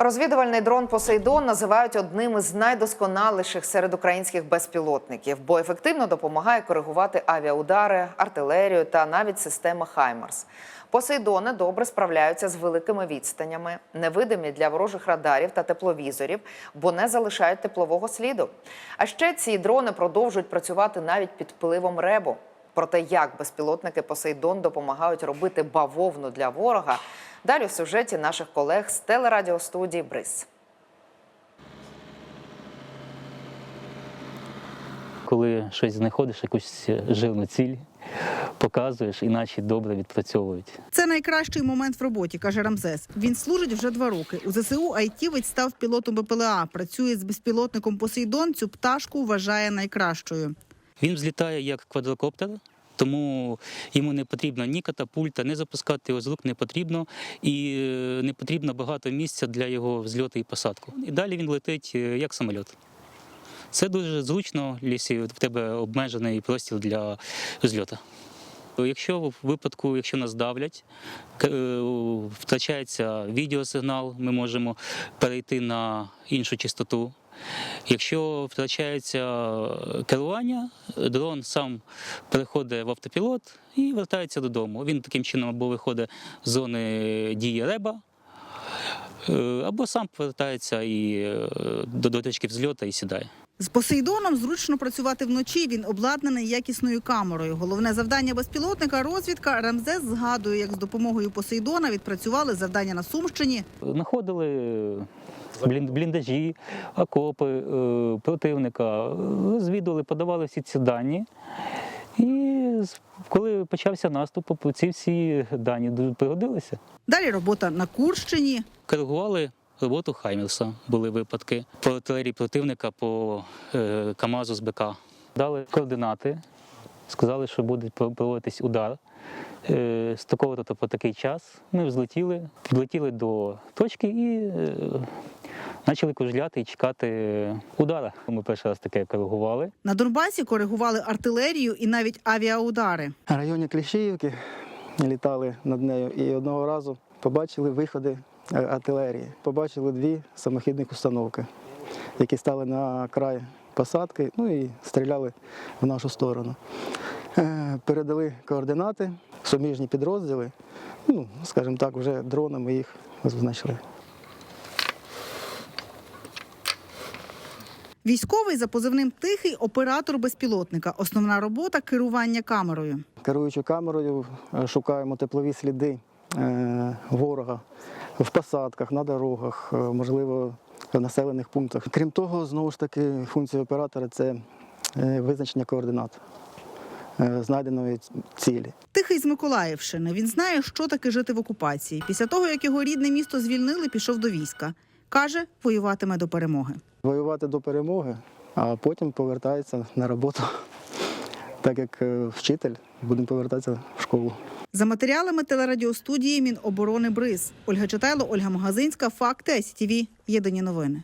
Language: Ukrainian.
Розвідувальний дрон Посейдон називають одним із найдосконаліших серед українських безпілотників, бо ефективно допомагає коригувати авіаудари, артилерію та навіть системи Хаймарс. Посейдони добре справляються з великими відстанями, невидимі для ворожих радарів та тепловізорів, бо не залишають теплового сліду. А ще ці дрони продовжують працювати навіть під впливом ребу. Про те, як безпілотники Посейдон допомагають робити бавовну для ворога, далі в сюжеті наших колег з телерадіостудії Бриз. Коли щось знаходиш, якусь жирну ціль, показуєш, іначе добре відпрацьовують. Це найкращий момент в роботі, каже Рамзес. Він служить вже два роки. У ЗСУ айтівець став пілотом БПЛА. Працює з безпілотником Посейдон. Цю пташку вважає найкращою. Він взлітає як квадрокоптер, тому йому не потрібно ні катапульта, не запускати його з рук не потрібно, і е, не потрібно багато місця для його взльоту і посадку. І далі він летить е, як самоліт. Це дуже зручно, лісі в тебе обмежений простір для взльоту. Якщо в випадку, якщо нас давлять, е, втрачається відеосигнал, ми можемо перейти на іншу частоту. Якщо втрачається керування, дрон сам переходить в автопілот і вертається додому. Він таким чином або виходить з зони дії реба, е, або сам повертається і е, до, точки взльоту і сідає. З Посейдоном зручно працювати вночі. Він обладнаний якісною камерою. Головне завдання безпілотника розвідка. Рамзес згадує, як з допомогою Посейдона відпрацювали завдання на Сумщині. Знаходили бліндажі, окопи е, противника, розвідували, подавали всі ці дані. І коли почався наступ, ці всі дані пригодилися. Далі робота на Курщині. Коригували роботу Хаймерса, були випадки по артилерії противника по е, КАМАЗу з БК. Дали координати, сказали, що буде проводитись удар. Е, з такого то по такий час ми взлетіли, підлетіли до точки і е, почали кружляти і чекати удара. Ми перший раз таке коригували. На Донбасі коригували артилерію і навіть авіаудари. В районі Кліщіївки літали над нею і одного разу побачили виходи е, артилерії. Побачили дві самохідних установки, які стали на край посадки, ну і стріляли в нашу сторону. Е, Передали координати, суміжні підрозділи. Ну, скажімо так, вже дронами їх визначили. Військовий за позивним тихий оператор безпілотника. Основна робота керування камерою. Керуючи камерою, е, шукаємо теплові сліди е, ворога в посадках, на дорогах, е, можливо, в населених пунктах. Крім того, знову ж таки, функція оператора це е, визначення координат е, знайденої цілі. Тихий з Миколаївщини. Він знає, що таке жити в окупації. Після того, як його рідне місто звільнили, пішов до війська. Каже, воюватиме до перемоги. Воювати до перемоги, а потім повертається на роботу. Так як вчитель, будемо повертатися в школу. За матеріалами телерадіостудії Міноборони Бриз. Ольга Читайло, Ольга Магазинська, Факти СТВ. Єдині новини.